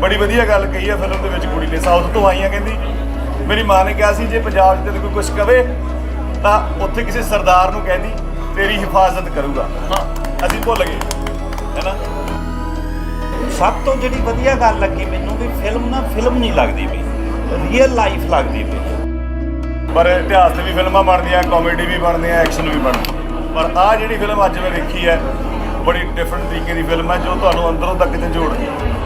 ਬੜੀ ਵਧੀਆ ਗੱਲ ਕਹੀ ਹੈ ਫਿਲਮ ਦੇ ਵਿੱਚ ਕੁੜੀ ਨੇ ਸਾਊਥ ਤੋਂ ਆਈਆਂ ਕਹਿੰਦੀ। ਮੇਰੀ ਮਾਂ ਨੇ ਕਿਹਾ ਸੀ ਜੇ ਪੰਜਾਬ 'ਚ ਤੈਨੂੰ ਕੋਈ ਕੁਝ ਕਵੇ ਤਾਂ ਉੱਥੇ ਕਿਸੇ ਸਰਦਾਰ ਨੂੰ ਕਹਿੰਦੀ ਤੇਰੀ ਹਿਫਾਜ਼ਤ ਕਰੂਗਾ। ਅਸੀਂ ਭੁੱਲ ਗਏ ਹੈਨਾ ਸਭ ਤੋਂ ਜਿਹੜੀ ਵਧੀਆ ਗੱਲ ਲੱਗੀ ਮੈਨੂੰ ਵੀ ਫਿਲਮ ਨਾ ਫਿਲਮ ਨਹੀਂ ਲੱਗਦੀ ਵੀ ਰੀਅਲ ਲਾਈਫ ਲੱਗਦੀ ਵੀ ਪਰ ਇਤਿਹਾਸ ਤੇ ਵੀ ਫਿਲਮਾਂ ਬਣਦੀਆਂ ਕਾਮੇਡੀ ਵੀ ਬਣਦੀਆਂ ਐਕਸ਼ਨ ਵੀ ਬਣਦੀ ਪਰ ਆਹ ਜਿਹੜੀ ਫਿਲਮ ਅੱਜ ਮੈਂ ਦੇਖੀ ਹੈ ਬੜੀ ਡਿਫਰੈਂਟ ਤਰੀਕੇ ਦੀ ਫਿਲਮ ਹੈ ਜੋ ਤੁਹਾਨੂੰ ਅੰਦਰੋਂ ਤੱਕ ਝੰਜੋੜਦੀ ਹੈ।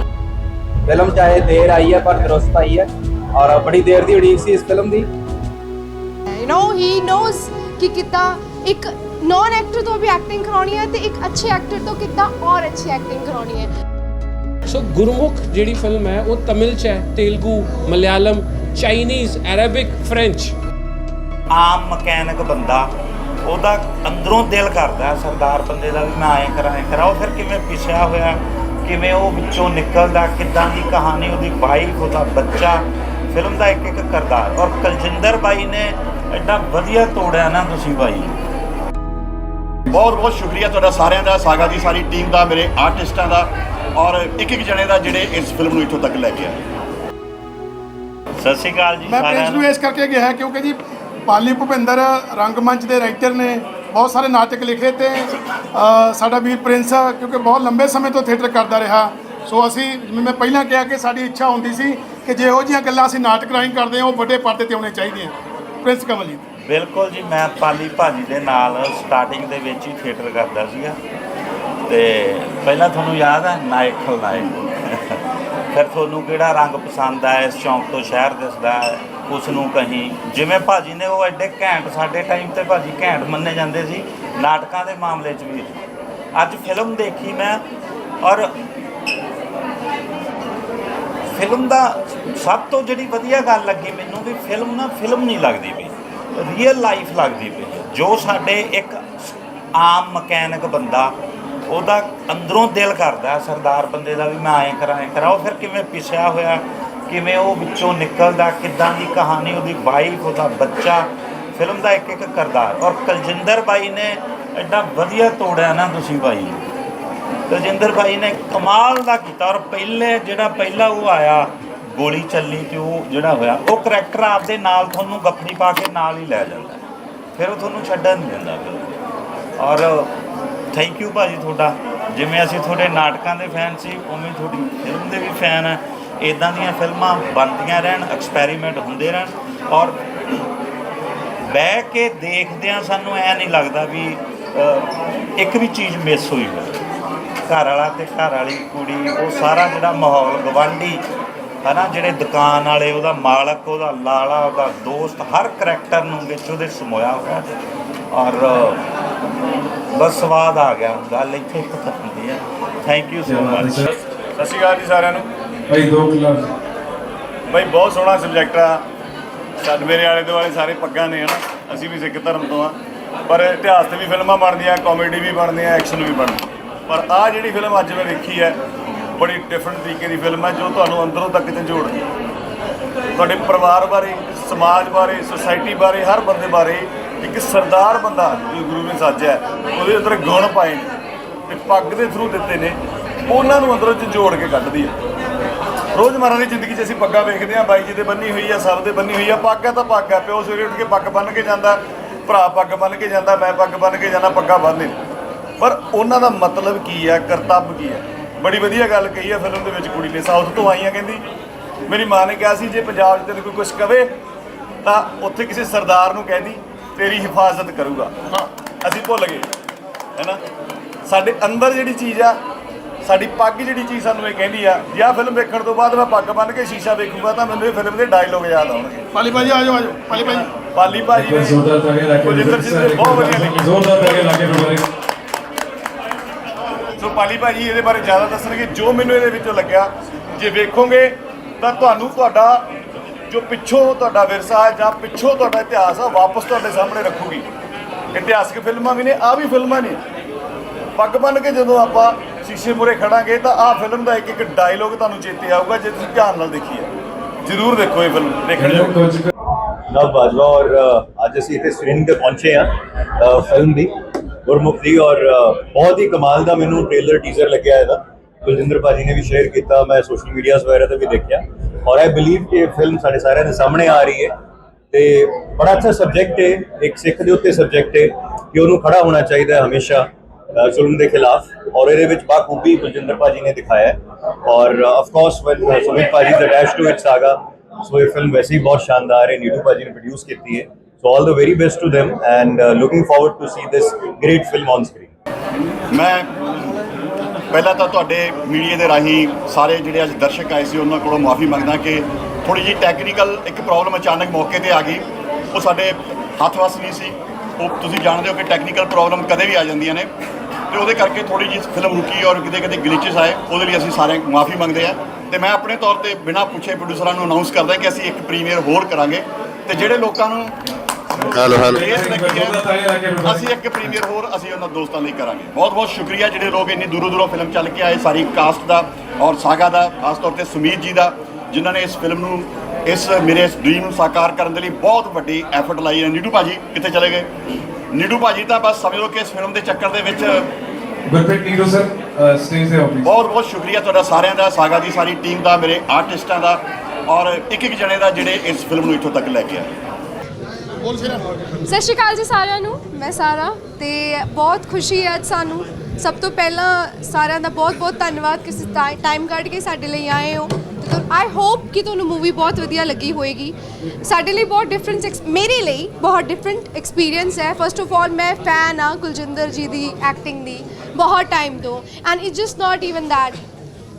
ਫਿਲਮ ਚਾਹੇ ਦੇਰ ਆਈ ਹੈ ਪਰ ਦਰੁਸਤ ਆਈ ਹੈ ਔਰ ਬੜੀ ਦੇਰ ਦੀ ਉਡੀਕ ਸੀ ਇਸ ਫਿਲਮ ਦੀ। ਯੂ نو ਹੀ ਨੋਜ਼ ਕਿ ਕਿੱਦਾਂ ਇੱਕ ਨੌਨ ਐਕਟਰ ਤੋਂ ਵੀ ਐਕਟਿੰਗ ਕਰਾਉਣੀ ਹੈ ਤੇ ਇੱਕ ਅੱਛੇ ਐਕਟਰ ਤੋਂ ਕਿੱਦਾਂ ਔਰ ਅੱਛੀ ਐਕਟਿੰਗ ਕਰਾਉਣੀ ਹੈ। ਸੋ ਗੁਰਮੁਖ ਜਿਹੜੀ ਫਿਲਮ ਹੈ ਉਹ ਤਮਿਲ ਚ ਹੈ Telugu Malayalam Chinese Arabic French ਆਮ ਮਕੈਨਿਕ ਬੰਦਾ ਉਹਦਾ ਅੰਦਰੋਂ ਦਿਲ ਕਰਦਾ ਸਰਦਾਰ ਬੰਦੇ ਦਾ ਵੀ ਮੈਂ ਐਂ ਕਰਾਂ ਐਂ ਕਰਾਂ ਉਹ ਫਿਰ ਕਿਵੇਂ ਪਿਛਿਆ ਹੋਇਆ ਕਿਵੇਂ ਉਹ ਵਿੱਚੋਂ ਨਿਕਲਦਾ ਕਿੱਦਾਂ ਦੀ ਕਹਾਣੀ ਉਹਦੀ ਵਾਈਫ ਉਹਦਾ ਬੱਚਾ ਫਿਲਮ ਦਾ ਇੱਕ ਇੱਕ ਕਰਦਾਰ। ਔਰ ਕਲਜਿੰਦਰ ਬਾਈ ਨੇ ਐਡਾ ਵਧੀਆ ਤੋੜਿਆ ਨਾ ਤੁਸੀਂ ਬਾਈ। ਬਹੁਤ ਬਹੁਤ ਸ਼ੁਕਰੀਆ ਤੁਹਾਡਾ ਸਾਰਿਆਂ ਦਾ ਸਾਗਾ ਦੀ ਸਾਰੀ ਟੀਮ ਦਾ ਮੇਰੇ ਆਰਟਿਸਟਾਂ ਦਾ ਔਰ ਇੱਕ ਇੱਕ ਜਣੇ ਦਾ ਜਿਹੜੇ ਇਸ ਫਿਲਮ ਨੂੰ ਇੱਥੋਂ ਤੱਕ ਲੈ ਕੇ ਆਏ। ਸਤਿ ਸ਼੍ਰੀ ਅਕਾਲ ਜੀ ਮੈਂ ਸਾਰਿਆਂ ਪ੍ਰਿੰਸ ਨੂੰ ਨੂੰ। ਇਸ ਕਰਕੇ ਗਿਆ ਕਿਉਂਕਿ ਜੀ ਪਾਲੀ ਭੁਪਿੰਦਰ ਰੰਗਮੰਚ ਦੇ ਰਾਈਟਰ ਨੇ ਬਹੁਤ ਸਾਰੇ ਨਾਟਕ ਲਿਖੇ ਤੇ ਸਾਡਾ ਵੀਰ ਪ੍ਰਿੰਸ ਕਿਉਂਕਿ ਬਹੁਤ ਲੰਬੇ ਸਮੇਂ ਤੋਂ ਥੀਏਟਰ ਕਰਦਾ ਰਿਹਾ। ਸੋ ਅਸੀਂ, ਜਿਵੇਂ ਮੈਂ ਪਹਿਲਾਂ ਕਿਹਾ ਕਿ ਸਾਡੀ ਇੱਛਾ ਹੁੰਦੀ ਸੀ ਕਿ ਜੇ ਇਹੋ ਜਿਹੀਆਂ ਗੱਲਾਂ ਅਸੀਂ ਨਾਟਕ ਰਾਹੀਂ ਕਰਦੇ ਹਾਂ, ਉਹ ਵੱਡੇ ਪਰਦੇ ਤੇ ਆਉਣੇ ਚਾਹੀਦੇ ਆ। ਪ੍ਰਿੰਸ ਕਮਲਜੀਤ। ਬਿਲਕੁਲ ਜੀ, ਮੈਂ ਪਾਲੀ ਭਾਜੀ ਦੇ ਨਾਲ ਸਟਾਰਟਿੰਗ ਦੇ ਵਿੱਚ ਹੀ ਥੀਏਟਰ ਕਰਦਾ ਸੀਗਾ। ਤੇ ਪਹਿਲਾਂ ਤੁਹਾਨੂੰ ਯਾਦ ਹੈ ਨਾਇਕ ਖਲਨਾਇਕ। ਫਿਰ ਤੁਹਾਨੂੰ ਕਿਹੜਾ ਰੰਗ ਪਸੰਦ ਆਇਆ ਇਸ ਚੌਂਕ ਤੋਂ ਸ਼ਹਿਰ ਦਿਸਦਾ ਹੈ ਉਸ ਨੂੰ ਕਹੀਂ। ਜਿਵੇਂ ਭਾਜੀ ਨੇ ਉਹ ਐਡੇ ਘੈਂਟ, ਸਾਡੇ ਟਾਈਮ ਤੇ ਭਾਜੀ ਘੈਂਟ ਮੰਨੇ ਜਾਂਦੇ ਸੀ, ਨਾਟਕਾਂ ਦੇ ਮਾਮਲੇ 'ਚ ਵੀ। ਅੱਜ ਫਿਲਮ ਦੇਖੀ ਮੈਂ, ਔਰ ਫਿਲਮ ਦਾ ਸਭ ਤੋਂ ਜਿਹੜੀ ਵਧੀਆ ਗੱਲ ਲੱਗੀ ਮੈਨੂੰ ਵੀ ਫਿਲਮ ਨਾ ਫਿਲਮ ਨਹੀਂ ਲੱਗਦੀ ਪਈ। ਰੀਅਲ ਲਾਈਫ ਲੱਗਦੀ ਪਈ ਜੋ ਸਾਡੇ ਇੱਕ ਆਮ ਮਕੈਨਿਕ ਬੰਦਾ, ਉਹਦਾ ਅੰਦਰੋਂ ਦਿਲ ਕਰਦਾ ਸਰਦਾਰ ਬੰਦੇ ਦਾ ਵੀ ਮੈਂ ਐਂ ਕਰਾਂ ਐਂ ਕਰਾਂ, ਉਹ ਫਿਰ ਕਿਵੇਂ ਪਿਸਿਆ ਹੋਇਆ? ਕਿਵੇਂ ਉਹ ਵਿੱਚੋਂ ਨਿਕਲਦਾ, ਕਿੱਦਾਂ ਦੀ ਕਹਾਣੀ, ਉਹਦੀ ਵਾਈਫ ਉਹਦਾ ਬੱਚਾ ਫਿਲਮ ਦਾ ਇੱਕ ਇੱਕ ਕਰਦਾਰ। ਔਰ ਕਲਜਿੰਦਰ ਬਾਈ ਨੇ ਐਡਾ ਵਧੀਆ ਤੋੜਿਆ ਨਾ ਤੁਸੀਂ ਬਾਈ। ਤਜਿੰਦਰ ਬਾਈ ਨੇ ਕਮਾਲ ਦਾ ਕੀਤਾ। ਔਰ ਪਹਿਲੇ ਜਿਹੜਾ ਪਹਿਲਾ ਉਹ ਆਇਆ, ਗੋਲੀ ਚੱਲੀ ਤੇ ਉਹ ਜਿਹੜਾ ਹੋਇਆ, ਉਹ ਕਰੈਕਟਰ ਆਪਦੇ ਨਾਲ ਤੁਹਾਨੂੰ ਗੱਫੜੀ ਪਾ ਕੇ ਨਾਲ ਹੀ ਲੈ ਜਾਂਦਾ। ਫਿਰ ਉਹ ਤੁਹਾਨੂੰ ਛੱਡਣ ਨਹੀਂ ਦਿੰਦਾ ਫਿਰ। ਔਰ ਥੈਂਕ ਯੂ ਭਾਜੀ ਤੁਹਾਡਾ। ਜਿਵੇਂ ਅਸੀਂ ਤੁਹਾਡੇ ਨਾਟਕਾਂ ਦੇ ਫੈਨ ਸੀ, ਉਵੇਂ ਤੁਹਾਡੀ ਫਿਲਮ ਦੇ ਵੀ ਫੈਨ ਆ। ਇਦਾਂ ਦੀਆਂ ਫਿਲਮਾਂ ਬਣਦੀਆਂ ਰਹਿਣ ਐਕਸਪੈਰੀਮੈਂਟ ਹੁੰਦੇ ਰਹਿਣ ਔਰ ਬਹਿ ਕੇ ਦੇਖਦਿਆਂ ਸਾਨੂੰ ਐ ਨਹੀਂ ਲੱਗਦਾ ਵੀ ਇੱਕ ਵੀ ਚੀਜ਼ ਮਿਸ ਹੋਈ ਹੋਵੇ। ਘਰ ਵਾਲਾ ਤੇ ਘਰ ਵਾਲੀ ਕੁੜੀ ਉਹ ਸਾਰਾ ਜਿਹੜਾ ਮਾਹੌਲ ਗਵਾਂਢੀ ਹਨਾ ਜਿਹੜੇ ਦੁਕਾਨ ਵਾਲੇ ਉਹਦਾ ਮਾਲਕ ਉਹਦਾ ਲਾਲਾ ਉਹਦਾ ਦੋਸਤ ਹਰ ਕਰੈਕਟਰ ਨੂੰ ਵਿੱਚ ਉਹਦੇ ਸਮੋਇਆ ਹੋਇਆ। ਔਰ ਬਸ ਸਵਾਦ ਆ ਗਿਆ ਗੱਲ ਇੱਥੇ ਖਤਮ ਹੁੰਦੀ ਹੈ ਥੈਂਕ ਯੂ ਸੋ ਮਚ ਸਤਿ ਸ਼੍ਰੀ ਅਕਾਲ ਜੀ ਸਾਰਿਆਂ ਨੂੰ। ਭਾਈ ਦੋ ਕਲਾਸ ਬਈ ਬਹੁਤ ਸੋਹਣਾ ਸਬਜੈਕਟ ਆ। ਸਾਡੇ ਮੇਰੇ ਆਲੇ ਦੁਆਲੇ ਸਾਰੇ ਪੱਗਾਂ ਨੇ ਹਨਾ? ਅਸੀਂ ਵੀ ਸਿੱਖ ਧਰਮ ਤੋਂ ਆ। ਪਰ ਇਤਿਹਾਸ ਤੇ ਵੀ ਫਿਲਮਾਂ ਬਣਦੀਆਂ ਕਾਮੇਡੀ ਵੀ ਬਣਦੀਆਂ ਐਕਸ਼ਨ ਵੀ ਬਣਦੀ ਪਰ ਆਹ ਜਿਹੜੀ ਫਿਲਮ ਅੱਜ ਮੈਂ ਵੇਖੀ ਹੈ ਬੜੀ ਡਿਫਰੈਂਟ ਤਰੀਕੇ ਦੀ ਫਿਲਮ ਹੈ ਜੋ ਤੁਹਾਨੂੰ ਅੰਦਰੋਂ ਤੱਕ ਝੰਜੋੜਦੀ ਹੈ ਤੁਹਾਡੇ ਪਰਿਵਾਰ ਬਾਰੇ ਸਮਾਜ ਬਾਰੇ ਸੋਸਾਇਟੀ ਬਾਰੇ ਹਰ ਬੰਦੇ ਬਾਰੇ ਇੱਕ ਸਰਦਾਰ ਬੰਦਾ ਜੋ ਗੁਰੂ ਨੇ ਸਾਜਿਆ ਹੈ, ਉਹਦੇ ਅੰਦਰ ਗੁਣ ਪਾਏ ਨੇ ਤੇ ਪੱਗ ਦੇ ਥਰੂ ਦਿੱਤੇ ਨੇ ਉਹਨਾਂ ਨੂੰ ਅੰਦਰੋਂ ਝੰਜੋੜ ਕੇ ਕੱਢਦੀ ਹੈ ਰੋਜ਼ਮਰਰਾ ਦੀ ਜ਼ਿੰਦਗੀ 'ਚ ਅਸੀਂ ਪੱਗਾਂ ਵੇਖਦੇ ਹਾਂ ਬਾਈ ਜੀ ਦੇ ਬੰਨੀ ਹੋਈ ਆ ਸਭ ਦੇ ਬੰਨੀ ਹੋਈ ਆ ਪੱਗ ਆ ਤਾਂ ਪੱਗ ਆ ਪਿਓ ਸਵੇਰੇ ਉੱਠ ਕੇ ਪੱਗ ਬੰਨ ਕੇ ਜਾਂਦਾ ਭਰਾ ਪੱਗ ਬੰਨ ਕੇ ਜਾਂਦਾ ਮੈਂ ਪੱਗ ਬੰਨ ਕੇ ਜਾਂਦਾ ਪੱਗਾਂ ਬੰਨ੍ਹਦੇ ਪਰ ਉਹਨਾਂ ਦਾ ਮਤਲਬ ਕੀ ਆ ਕਰਤੱਵ ਕੀ ਆ? ਬੜੀ ਵਧੀਆ ਗੱਲ ਕਹੀ ਆ ਫਿਲਮ ਦੇ ਵਿੱਚ ਕੁੜੀ ਨੇ ਸਾਊਥ ਤੋਂ ਆਈਆਂ ਕਹਿੰਦੀ ਮੇਰੀ ਮਾਂ ਨੇ ਕਿਹਾ ਸੀ ਜੇ ਪੰਜਾਬ 'ਚ ਤੈਨੂੰ ਕੋਈ ਕੁਝ ਕਵੇ ਤਾਂ ਉੱਥੇ ਕਿਸੇ ਸਰਦਾਰ ਨੂੰ ਕਹਿੰਦੀ ਤੇਰੀ ਹਿਫਾਜ਼ਤ ਕਰੂਗਾ। ਅਸੀਂ ਭੁੱਲ ਗਏ ਹੈਨਾ ਸਾਡੇ ਅੰਦਰ ਜਿਹੜੀ ਚੀਜ਼ ਆ ਸਾਡੀ ਪੱਗ ਜਿਹੜੀ ਚੀਜ਼ ਸਾਨੂੰ ਇਹ ਕਹਿੰਦੀ ਆ ਜਾਂ ਫਿਲਮ ਵੇਖਣ ਤੋਂ ਬਾਅਦ ਮੈਂ ਪੱਗ ਬੰਨ ਕੇ ਸ਼ੀਸ਼ਾ ਵੇਖੂਗਾ ਤਾਂ ਮੈਨੂੰ ਇਹ ਫਿਲਮ ਦੇ ਡਾਇਲੋਗ ਯਾਦ ਆਉਣਗੇ। ਪਾਲੀ ਭਾਜੀ ਆ ਜਾਓ ਆ ਜਾਓ ਪਾਲੀ ਭਾਜੀ। ਪਾਲੀ ਭਾਜੀ ਨੇ ਜ਼ੋਰਦਾਰ ਤਾੜੀਆਂ ਲਾ ਕੇ ਕੁਲਜਿੰਦਰ ਸਿੰਘ ਨੇ ਬਹੁਤ ਵਧੀਆ ਲਿਖੀ। ਜ਼ੋਰਦਾਰ ਤਾੜੀਆਂ ਲਾ ਕੇ ਤੁਹਾਡੇ ਸੋ ਪਾਲੀ ਭਾਜੀ ਇਹਦੇ ਬਾਰੇ ਜ਼ਿਆਦਾ ਦੱਸਣਗੇ ਜੋ ਮੈਨੂੰ ਇਹਦੇ ਵਿੱਚੋਂ ਲੱਗਿਆ ਜੇ ਵੇਖੋਗੇ ਤਾਂ ਤੁਹਾਨੂੰ ਤੁਹਾਡਾ ਜੋ ਪਿੱਛੋਂ ਤੁਹਾਡਾ ਵਿਰਸਾ ਹੈ ਜਾਂ ਪਿੱਛੋਂ ਤੁਹਾਡਾ ਇਤਿਹਾਸ ਆ ਵਾਪਸ ਤੁਹਾਡੇ ਸਾਹਮਣੇ ਰੱਖੂਗੀ। ਇਤਿਹਾਸਕ ਫਿਲਮਾਂ ਵੀ ਨੇ ਆ ਵੀ ਫਿਲਮਾਂ ਨੇ। ਪੱਗ ਬੰਨ ਕੇ ਜਦੋਂ ਆਪਾਂ ਸ਼ੀਸ਼ੇ ਮੂਹਰੇ ਖੜਾਂਗੇ ਤਾਂ ਆਹ ਫਿਲਮ ਦਾ ਇੱਕ ਇੱਕ ਡਾਇਲੋਗ ਤੁਹਾਨੂੰ ਚੇਤੇ ਆਊਗਾ, ਜੇ ਤੁਸੀਂ ਧਿਆਨ ਨਾਲ ਦੇਖੀ ਹੈ ਜ਼ਰੂਰ ਦੇਖੋ ਇਹ ਫਿਲਮ ਦੇਖਣ ਯੋਗ ਨਵ ਬਾਜਵਾ ਔਰ ਅੱਜ ਅਸੀਂ ਇੱਥੇ ਸਕਰੀਨ ਤੇ ਪਹੁੰਚੇ ਆ ਫਿਲਮ ਦੀ। ਗੁਰਮੁਖ ਦੀ ਔਰ ਬਹੁਤ ਹੀ ਕਮਾਲ ਦਾ ਮੈਨੂੰ ਟ੍ਰੇਲਰ ਟੀਜ਼ਰ ਲੱਗਿਆ ਇਹਦਾ। ਕੁਲਜਿੰਦਰ ਭਾਜੀ ਨੇ ਵੀ ਸ਼ੇਅਰ ਕੀਤਾ, ਮੈਂ ਸੋਸ਼ਲ ਮੀਡੀਆ ਵਗੈਰਾ ਤੇ ਵੀ ਦੇਖਿਆ। ਔਰ ਆਈ ਬਲੀਵ ਕਿ ਇਹ ਫਿਲਮ ਸਾਡੇ ਸਾਰਿਆਂ ਦੇ ਸਾਹਮਣੇ ਆ ਰਹੀ ਹੈ। ਤੇ ਬੜਾ ਅੱਛਾ ਸਬਜੈਕਟ ਹੈ, ਇੱਕ ਸਿੱਖ ਦੇ ਉੱਤੇ ਸਬਜੈਕਟ ਹੈ ਕਿ ਉਹਨੂੰ ਖੜਾ ਹੋਣਾ ਚਾਹੀਦਾ ਹੈ ਹਮੇਸ਼ਾ। ਜ਼ੁਲਮ ਦੇ ਖਿਲਾਫ ਔਰ ਇਹਦੇ ਵਿੱਚ ਬਾਖੂਬੀ ਕੁਲਜਿੰਦਰ ਭਾਜੀ ਨੇ ਦਿਖਾਇਆ ਹੈ। ਔਰ ਆਫ ਕੋਰਸ ਵੈਨ ਸੁਮਿਤ ਭਾਜੀ ਦਾ dash to it saga, so ਇਹ ਫਿਲਮ ਵੈਸੇ ਹੀ ਬਹੁਤ ਸ਼ਾਨਦਾਰ ਹੈ ਨੀਡੂ ਭਾਜੀ ਨੇ ਪ੍ਰੋਡਿਊਸ ਕੀਤੀ ਹੈ। So all the very best to them and looking forward to see this great film on screen ਮੈਂ ਪਹਿਲਾਂ ਤਾਂ ਤੁਹਾਡੇ ਮੀਡੀਆ ਦੇ ਰਾਹੀਂ ਸਾਰੇ ਜਿਹੜੇ ਅੱਜ ਦਰਸ਼ਕ ਆਏ ਸੀ, ਉਹਨਾਂ ਕੋਲੋਂ ਮਾਫੀ ਮੰਗਦਾ ਕਿ ਥੋੜੀ ਜਿਹੀ ਟੈਕਨੀਕਲ ਇੱਕ ਪ੍ਰੋਬਲਮ ਅਚਾਨਕ ਮੌਕੇ ਤੇ ਆ ਗਈ। ਉਹ ਸਾਡੇ ਹੱਥ ਵੱਸ ਨਹੀਂ ਸੀ। ਉਹ ਤੁਸੀਂ ਜਾਣਦੇ ਹੋ ਕਿ ਟੈਕਨੀਕਲ ਪ੍ਰੋਬਲਮ ਕਦੇ ਵੀ ਆ ਜਾਂਦੀਆਂ ਨੇ। ਤੇ ਉਹਦੇ ਕਰਕੇ ਥੋੜੀ ਜਿਹੀ ਫਿਲਮ ਰੁਕੀ ਔਰ ਕਿਤੇ ਕਿਤੇ ਗਲਿਚਸ ਆਏ। ਉਹਦੇ ਲਈ ਅਸੀਂ ਸਾਰੇ ਮਾਫੀ ਮੰਗਦੇ ਆ ਤੇ ਮੈਂ ਆਪਣੇ ਤੌਰ ਤੇ ਬਿਨਾਂ ਪੁੱਛੇ ਪ੍ਰੋਡਿਊਸਰਾਂ ਨੂੰ ਅਨਾਉਂਸ ਕਰਦਾ ਕਿ ਅਸੀਂ ਇੱਕ ਪ੍ਰੀਮੀਅਰ ਹੋਰ ਕਰਾਂਗੇ। ਤੇ ਜਿਹੜੇ ਲੋਕਾਂ ਨੂੰ ਹੈਲੋ ਹੈਲੋ। ਅਸੀਂ ਇੱਕ ਪ੍ਰੀਮੀਅਰ ਹੋਰ ਅਸੀਂ ਉਹਨਾਂ ਦੋਸਤਾਂ ਲਈ ਕਰਾਂਗੇ। ਬਹੁਤ ਬਹੁਤ ਸ਼ੁਕਰੀਆ। ਜਿਹੜੇ ਲੋਕ ਇੰਨੀ ਦੂਰੋਂ ਦੂਰੋਂ ਫਿਲਮ ਚੱਲ ਕੇ ਆਏ ਸਾਰੀ ਕਾਸਟ ਦਾ ਔਰ ਸਾਗਾ ਦਾ ਖਾਸ ਤੌਰ ਤੇ ਸੁਮੀਤ ਜੀ ਦਾ ਜਿਨ੍ਹਾਂ ਨੇ ਇਸ ਫਿਲਮ ਨੂੰ ਇਸ ਮੇਰੇ ਇਸ ਡ੍ਰੀਮ ਨੂੰ ਸਾਕਾਰ ਕਰਨ ਦੇ ਲਈ ਬਹੁਤ ਵੱਡੀ ਐਫਰਟ ਲਾਈ ਹੈ। ਨੀਡੂ ਭਾਜੀ ਕਿੱਥੇ ਚਲੇ ਗਏ? ਨੀਡੂ ਭਾਜੀ ਤਾਂ ਬਸ ਸਮਝ ਲਓ ਕਿ ਇਸ ਫਿਲਮ ਦੇ ਚੱਕਰ ਦੇ ਵਿੱਚ ਗੁਰਪ੍ਰੀਤ ਨੀਰੂ ਸਰ? ਸਟੇਜ ਤੇ ਆਫਿਸ ਬਹੁਤ ਬਹੁਤ ਸ਼ੁਕਰੀਆ ਤੁਹਾਡਾ ਸਾਰਿਆਂ ਦਾ ਸਾਗਾ ਦੀ ਸਾਰੀ ਟੀਮ ਦਾ ਮੇਰੇ ਆਰਟਿਸਟਾਂ ਦਾ ਔਰ ਇੱਕ ਇੱਕ ਜਣੇ ਦਾ ਜਿਹੜੇ ਇਸ ਫਿਲਮ ਨੂੰ ਇੱਥੋਂ ਤੱਕ ਲੈ ਕੇ ਆਏ। ਸਤਿ ਸ਼੍ਰੀ ਅਕਾਲ ਜੀ ਸਾਰਿਆਂ ਨੂੰ ਮੈਂ ਸਾਰਾ ਤੇ ਬਹੁਤ ਖੁਸ਼ੀ ਹੈ ਅੱਜ ਸਾਨੂੰ। ਸਭ ਤੋਂ ਪਹਿਲਾਂ ਸਾਰਿਆਂ ਦਾ ਬਹੁਤ ਬਹੁਤ ਧੰਨਵਾਦ ਕਿ ਤੁਸੀਂ ਟਾਈਮ ਕੱਢ ਕੇ ਸਾਡੇ ਲਈ ਆਏ ਹੋ। ਮਤਲਬ ਆਈ ਹੋਪ ਕਿ ਤੁਹਾਨੂੰ ਮੂਵੀ ਬਹੁਤ ਵਧੀਆ ਲੱਗੀ ਹੋਏਗੀ। ਸਾਡੇ ਲਈ ਬਹੁਤ ਡਿਫਰੈਂਸ ਮੇਰੇ ਲਈ ਬਹੁਤ ਡਿਫਰੈਂਟ ਐਕਸਪੀਰੀਅੰਸ ਹੈ। ਫਸਟ ਆਫ ਆਲ ਮੈਂ ਫੈਨ ਆ ਕੁਲਜਿੰਦਰ ਜੀ ਦੀ ਐਕਟਿੰਗ ਦੀ, ਬਹੁਤ ਟਾਈਮ ਤੋਂ। And it's just not even that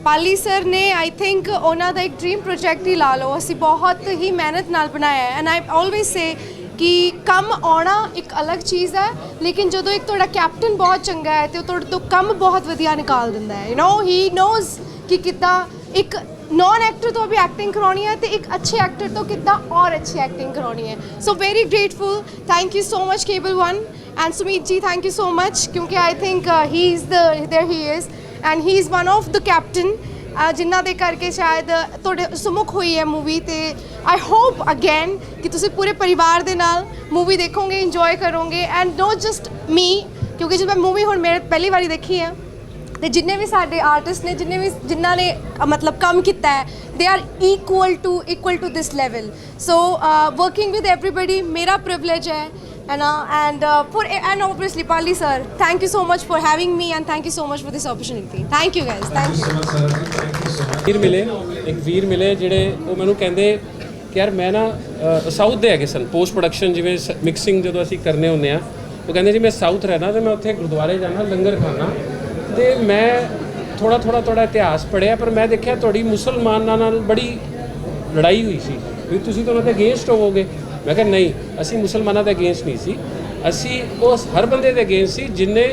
Pali sir ਨੇ ਆਈ ਥਿੰਕ ਉਹਨਾਂ ਦਾ ਇੱਕ ਡ੍ਰੀਮ ਪ੍ਰੋਜੈਕਟ ਹੀ ਲਾ ਲਓ। ਅਸੀਂ ਬਹੁਤ ਹੀ ਮਿਹਨਤ ਨਾਲ ਬਣਾਇਆ ਐਂਡ ਆਈ ਆਲਵੇਸ ਸੇ ਕਿ ਕੰਮ ਆਉਣਾ ਇੱਕ ਅਲੱਗ ਚੀਜ਼ ਹੈ, ਲੇਕਿਨ ਜਦੋਂ ਇੱਕ ਤੁਹਾਡਾ ਕੈਪਟਨ ਬਹੁਤ ਚੰਗਾ ਹੈ ਤੇ ਉਹ ਤੁਹਾਡੇ ਤੋਂ ਕੰਮ ਬਹੁਤ ਵਧੀਆ ਨਿਕਾਲ ਦਿੰਦਾ ਹੈ। ਯੂ نو ਹੀ ਨੋਜ਼ ਕਿ ਕਿੱਦਾਂ ਇੱਕ ਨੌਨ ਐਕਟਰ ਤੋਂ ਵੀ ਐਕਟਿੰਗ ਕਰਾਉਣੀ ਹੈ ਤੇ ਇੱਕ ਅੱਛੇ ਐਕਟਰ ਤੋਂ ਕਿੱਦਾਂ ਔਰ ਅੱਛੀ ਐਕਟਿੰਗ ਕਰਾਉਣੀ ਹੈ so very grateful thank you so much cable 1 and Sumeet ji thank you so much ਕਿਉਂਕਿ I think he is the there he is and he is one of the captain uh ਜਿਨ੍ਹਾਂ ਦੇ ਕਰਕੇ ਸ਼ਾਇਦ ਤੁਹਾਡੇ ਸੁਮੁਖ ਹੋਈ ਹੈ movie ਤੇ I hope again ਕਿ ਤੁਸੀਂ ਪੂਰੇ ਪਰਿਵਾਰ ਦੇ ਨਾਲ ਮੂਵੀ ਦੇਖੋਗੇ ਇੰਜੋਏ ਕਰੋਗੇ ਐਂਡ ਨੋਟ ਜਸਟ ਮੀ ਕਿਉਂਕਿ ਜਦੋਂ ਮੈਂ ਮੂਵੀ ਹੁਣ ਮੇਰੇ ਪਹਿਲੀ ਵਾਰੀ ਦੇਖੀ ਹੈ ਤੇ ਜਿੰਨੇ ਵੀ ਸਾਡੇ ਆਰਟਿਸਟ ਨੇ ਜਿੰਨੇ ਵੀ ਜਿਨ੍ਹਾਂ ਨੇ ਅ, ਮਤਲਬ ਕੰਮ ਕੀਤਾ ਹੈ they are equal to equal to this level so working with everybody ਮੇਰਾ ਪ੍ਰਿਵਿਲੇਜ ਹੈ and and and and for Pali sir thank you so much so having me and thank you so much so this for thank you thank you guys. ਵੀਰ ਮਿਲੇ ਇੱਕ ਵੀਰ ਮਿਲੇ ਜਿਹੜੇ ਉਹ ਮੈਨੂੰ ਕਹਿੰਦੇ ਕਿ ਯਾਰ ਮੈਂ ਨਾ ਸਾਊਥ ਦੇ ਹੈਗੇ ਸਨ ਪੋਸਟ ਪ੍ਰੋਡਕਸ਼ਨ ਜਿਵੇਂ ਮਿਕਸਿੰਗ ਜਦੋਂ ਅਸੀਂ ਕਰਨੇ ਹੁੰਦੇ ਆ ਉਹ ਕਹਿੰਦੇ ਜੀ ਮੈਂ ਸਾਊਥ ਰਹਿਣਾ ਤੇ ਮੈਂ ਉੱਥੇ ਗੁਰਦੁਆਰੇ ਜਾਣਾ ਲੰਗਰ ਖਾਣਾ। ਤੇ ਮੈਂ ਥੋੜਾ ਥੋੜਾ ਥੋੜਾ ਇਤਿਹਾਸ ਪੜਿਆ ਪਰ ਮੈਂ ਦੇਖਿਆ ਤੁਹਾਡੀ ਮੁਸਲਮਾਨਾਂ ਨਾਲ ਬੜੀ ਲੜਾਈ ਹੋਈ ਸੀ। ਵੀ ਤੁਸੀਂ ਤਾਂ ਉਹਨਾਂ ਦੇ ਅਗੇਂਸਟ ਹੋਵੋਗੇ। ਮੈਂ ਕਿਹਾ ਨਹੀਂ, ਅਸੀਂ ਮੁਸਲਮਾਨਾਂ ਦੇ ਅਗੇਂਸਟ ਨਹੀਂ ਸੀ। ਅਸੀਂ ਉਸ ਹਰ ਬੰਦੇ ਦੇ ਅਗੇਂਸਟ ਸੀ ਜਿਨੇ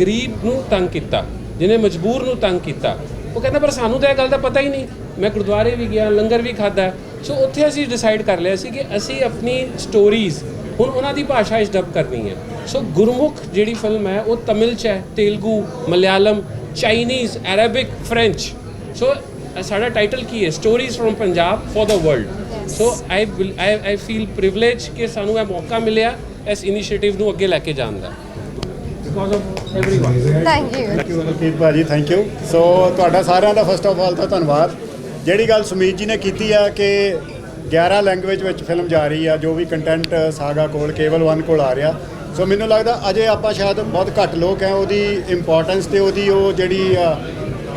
ਗਰੀਬ ਨੂੰ ਤੰਗ ਕੀਤਾ, ਜਿਨੇ ਮਜਬੂਰ ਨੂੰ ਤੰਗ ਕੀਤਾ। ਉਹ ਕਹਿੰਦਾ, ਪਰ ਸਾਨੂੰ ਤਾਂ ਇਹ ਗੱਲ ਦਾ ਪਤਾ ਹੀ ਨਹੀਂ। ਮੈਂ ਗੁਰਦੁਆਰੇ ਵੀ ਗਿਆ, ਲੰਗਰ ਵੀ ਖਾਦਾ ਸੋ ਉੱਥੇ ਅਸੀਂ ਡਿਸਾਈਡ ਕਰ ਲਿਆ ਸੀ ਕਿ ਅਸੀਂ ਆਪਣੀ ਸਟੋਰੀਜ਼ ਹੁਣ ਉਹਨਾਂ ਦੀ ਭਾਸ਼ਾ ਇਸ ਡਬ ਕਰਨੀ ਹੈ। ਸੋ ਗੁਰਮੁਖ ਜਿਹੜੀ ਫਿਲਮ ਹੈ ਉਹ ਤਮਿਲ ਚ ਹੈ Telugu Malayalam Chinese Arabic French so ਸਾਡਾ ਟਾਈਟਲ ਕੀ ਹੈ? Stories from Punjab for the world so I I I feel privilege ਕਿ ਸਾਨੂੰ ਇਹ ਮੌਕਾ ਮਿਲਿਆ ਇਸ ਇਨੀਸ਼ੀਏਟਿਵ ਨੂੰ ਅੱਗੇ ਲੈ ਕੇ ਜਾਣ ਦਾ। Because of everyone thank you thank you so ਤੁਹਾਡਾ ਸਾਰਿਆਂ ਦਾ ਫਸਟ ਆਫ ਆਲ ਦਾ ਧੰਨਵਾਦ। ਜਿਹੜੀ ਗੱਲ ਸੁਮੀਤ ਜੀ ਨੇ ਕੀਤੀ ਆ ਕਿ 11 ਲੈਂਗੁਏਜ ਵਿੱਚ ਫਿਲਮ ਜਾ ਰਹੀ ਆ, ਜੋ ਵੀ ਕੰਟੈਂਟ ਸਾਗਾ ਕੋਲ, ਕੇਵਲ 1 ਕੋਲ ਆ ਰਿਹਾ। ਸੋ ਮੈਨੂੰ ਲੱਗਦਾ ਅਜੇ ਆਪਾਂ ਸ਼ਾਇਦ ਬਹੁਤ ਘੱਟ ਲੋਕ ਹੈ ਉਹਦੀ ਇੰਪੋਰਟੈਂਸ ਤੇ ਉਹਦੀ ਉਹ ਜਿਹੜੀ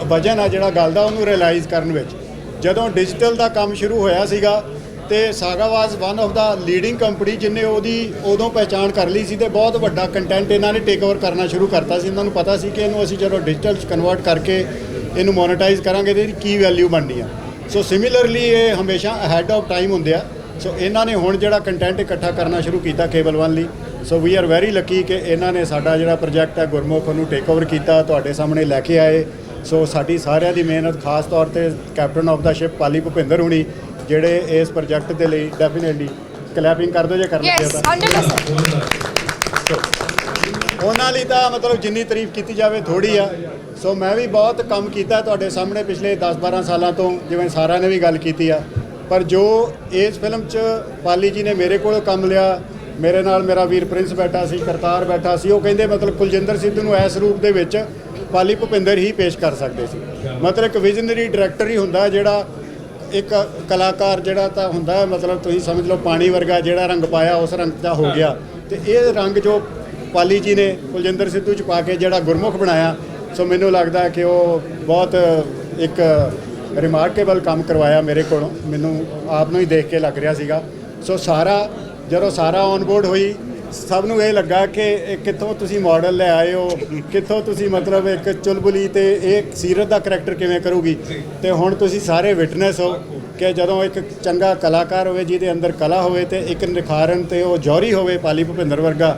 ਵਜਨ ਆ ਜਿਹੜਾ ਗੱਲ ਦਾ, ਉਹਨੂੰ ਰਿਅਲਾਈਜ਼ ਕਰਨ ਵਿੱਚ। ਜਦੋਂ ਡਿਜੀਟਲ ਦਾ ਕੰਮ ਸ਼ੁਰੂ ਹੋਇਆ ਸੀਗਾ, ਤੇ Saga was one of the leading company ਜਿਨੇ ਉਹਦੀ ਉਦੋਂ ਪਹਿਚਾਣ ਕਰ ਲਈ ਸੀ ਤੇ ਬਹੁਤ ਵੱਡਾ ਕੰਟੈਂਟ ਇਹਨਾਂ ਨੇ ਟੇਕ ਓਵਰ ਕਰਨਾ ਸ਼ੁਰੂ ਕਰਤਾ ਸੀ। ਇਹਨਾਂ ਨੂੰ ਪਤਾ ਸੀ ਕਿ ਇਹਨੂੰ ਅਸੀਂ ਜਦੋਂ ਡਿਜੀਟਲ ਚ ਕਨਵਰਟ ਕਰਕੇ ਇਹਨੂੰ ਮੋਨੇਟਾਈਜ਼ ਕਰਾਂਗੇ ਤੇ ਇਹਦੀ ਕੀ ਵੈਲਿਊ ਬਣਨੀ ਆ। ਸੋ ਸਿਮਿਲਰਲੀ ਇਹ ਹਮੇਸ਼ਾ ਅਹੈਡ ਆਫ ਟਾਈਮ ਹੁੰਦੇ ਆ। ਸੋ ਇਹਨਾਂ ਨੇ ਹੁਣ ਜਿਹੜਾ ਕੰਟੈਂਟ ਇਕੱਠਾ ਕਰਨਾ ਸ਼ੁਰੂ ਕੀਤਾ ਕੇਬਲ ਵਨ ਲਈ। So we are very lucky ਕਿ ਇਹਨਾਂ ਨੇ ਸਾਡਾ ਜਿਹੜਾ ਪ੍ਰੋਜੈਕਟ ਹੈ ਗੁਰਮੁਖ ਨੂੰ ਟੇਕ ਓਵਰ ਕੀਤਾ ਤੁਹਾਡੇ ਸਾਹਮਣੇ ਲੈ ਕੇ ਆਏ। ਸੋ ਸਾਡੀ ਸਾਰਿਆਂ ਦੀ ਮਿਹਨਤ ਖਾਸ ਤੌਰ ਤੇ captain of the ship Pali Bhupinder ਹੁਣੀ ਜਿਹੜੇ ਇਸ ਪ੍ਰੋਜੈਕਟ ਦੇ ਲਈ ਡੈਫੀਨਿਟਲੀ ਕਲੈਪਿੰਗ ਕਰ ਦਿਓ ਜੇ ਕਰਨਾ ਚਾਹੀਦਾ। 100% ਉਹਨਾਂ ਲਈ ਤਾਂ ਮਤਲਬ ਜਿੰਨੀ ਤਾਰੀਫ ਕੀਤੀ ਜਾਵੇ ਥੋੜੀ ਆ। ਸੋ ਮੈਂ ਵੀ ਬਹੁਤ ਕੰਮ ਕੀਤਾ ਤੁਹਾਡੇ ਸਾਹਮਣੇ ਪਿਛਲੇ 10-12 ਸਾਲਾਂ ਤੋਂ, ਜਿਵੇਂ ਸਾਰਿਆਂ ਨੇ ਵੀ ਗੱਲ ਕੀਤੀ ਆ। ਪਰ ਜੋ ਇਸ ਫਿਲਮ 'ਚ ਪਾਲੀ ਜੀ ਨੇ ਮੇਰੇ ਕੋਲ ਕੰਮ ਲਿਆ, ਮੇਰੇ ਨਾਲ ਮੇਰਾ ਵੀਰ ਪ੍ਰਿੰਸ ਬੈਠਾ ਸੀ, ਕਰਤਾਰ ਬੈਠਾ ਸੀ, ਉਹ ਕਹਿੰਦੇ ਮਤਲਬ ਕੁਲਜਿੰਦਰ ਸਿੱਧੂ ਨੂੰ ਇਸ ਰੂਪ ਦੇ ਵਿੱਚ ਪਾਲੀ ਭੁਪਿੰਦਰ ਹੀ ਪੇਸ਼ ਕਰ ਸਕਦੇ ਸੀ। ਮਤਲਬ ਇੱਕ ਵਿਜ਼ਨਰੀ ਡਾਇਰੈਕਟਰ ਹੀ ਹੁੰਦਾ, ਜਿਹੜਾ ਇੱਕ ਕਲਾਕਾਰ ਜਿਹੜਾ ਤਾਂ ਹੁੰਦਾ, ਮਤਲਬ ਤੁਸੀਂ ਸਮਝ ਲਓ ਪਾਣੀ ਵਰਗਾ ਜਿਹੜਾ ਰੰਗ ਪਾਇਆ, ਉਸ ਰੰਗ ਦਾ ਹੋ ਗਿਆ। ਤੇ ਇਹ ਰੰਗ ਜੋ ਪਾਲੀ ਜੀ ਨੇ ਕੁਲਜਿੰਦਰ ਸਿੱਧੂ ਚ ਪਾ ਕੇ ਜਿਹੜਾ ਗੁਰਮੁਖ ਬਣਾਇਆ ਸੋ ਮੈਨੂੰ ਲੱਗਦਾ ਕਿ ਉਹ ਬਹੁਤ ਇੱਕ ਰਿਮਾਰਕੇਬਲ ਕੰਮ ਕਰਵਾਇਆ ਮੇਰੇ ਕੋਲੋਂ। ਮੈਨੂੰ ਆਪ ਨੂੰ ਹੀ ਦੇਖ ਕੇ ਲੱਗ ਰਿਹਾ ਸੀਗਾ। ਸੋ ਸਾਰਾ, ਜਦੋਂ ਸਾਰਾ ਔਨ ਬੋਰਡ ਹੋਈ, ਸਭ ਨੂੰ ਇਹ ਲੱਗਾ ਕਿ ਇਹ ਕਿੱਥੋਂ ਤੁਸੀਂ ਮਾਡਲ ਲੈ ਆਏ ਹੋ? ਕਿੱਥੋਂ ਤੁਸੀਂ ਮਤਲਬ ਇੱਕ ਚੁਲਬੁਲੀ ਤੇ ਇਹ ਸੀਰਤ ਦਾ ਕਰੈਕਟਰ ਕਿਵੇਂ ਕਰੂਗੀ? ਤੇ ਹੁਣ ਤੁਸੀਂ ਸਾਰੇ ਵਿਟਨੈਸ ਹੋ ਕਿ ਜਦੋਂ ਇੱਕ ਚੰਗਾ ਕਲਾਕਾਰ ਹੋਵੇ, ਜਿਹਦੇ ਅੰਦਰ ਕਲਾ ਹੋਵੇ ਤੇ ਇੱਕ ਨਿਖਾਰਨ ਤੇ ਉਹ ਜੌਹਰੀ ਹੋਵੇ ਪਾਲੀ ਭੁਪਿੰਦਰ ਵਰਗਾ,